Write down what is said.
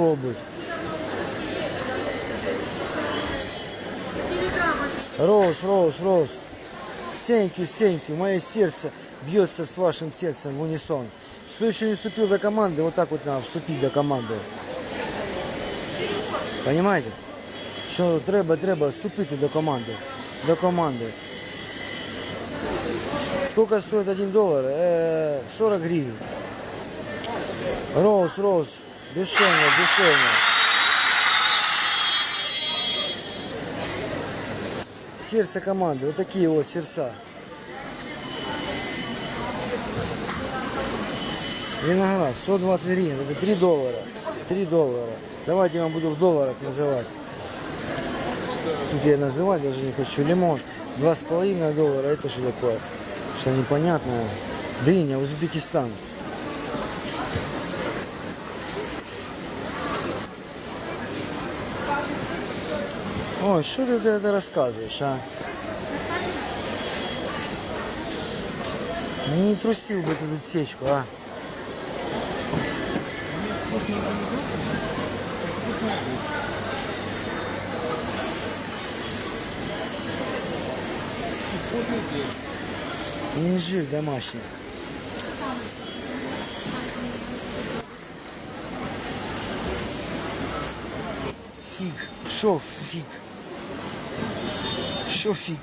попробуй. Роуз, Роуз, Роуз. Сеньки, Сеньки, мое сердце бьется с вашим сердцем в унисон. Кто еще не вступил до команды, вот так вот надо вступить до команды. Понимаете? Що треба, треба вступити до команди. До команди. Сколько стоит 1 доллар? Э, 40 гривен. Роуз, Роуз. Душевно, душевно. Сердце команды. Вот такие вот сердца. Виноград 120 гривен. Это 3 доллара. 3 доллара. Давайте я вам буду в долларах называть. Тут я называть даже не хочу. Лимон 2,5 доллара. Это что такое? Что непонятное. Дыня, Узбекистан. Ой, что ты это рассказываешь, а? Не трусил бы ты тут сечку, а? Инжир домашний. фіг? Що фіг? Що фіг?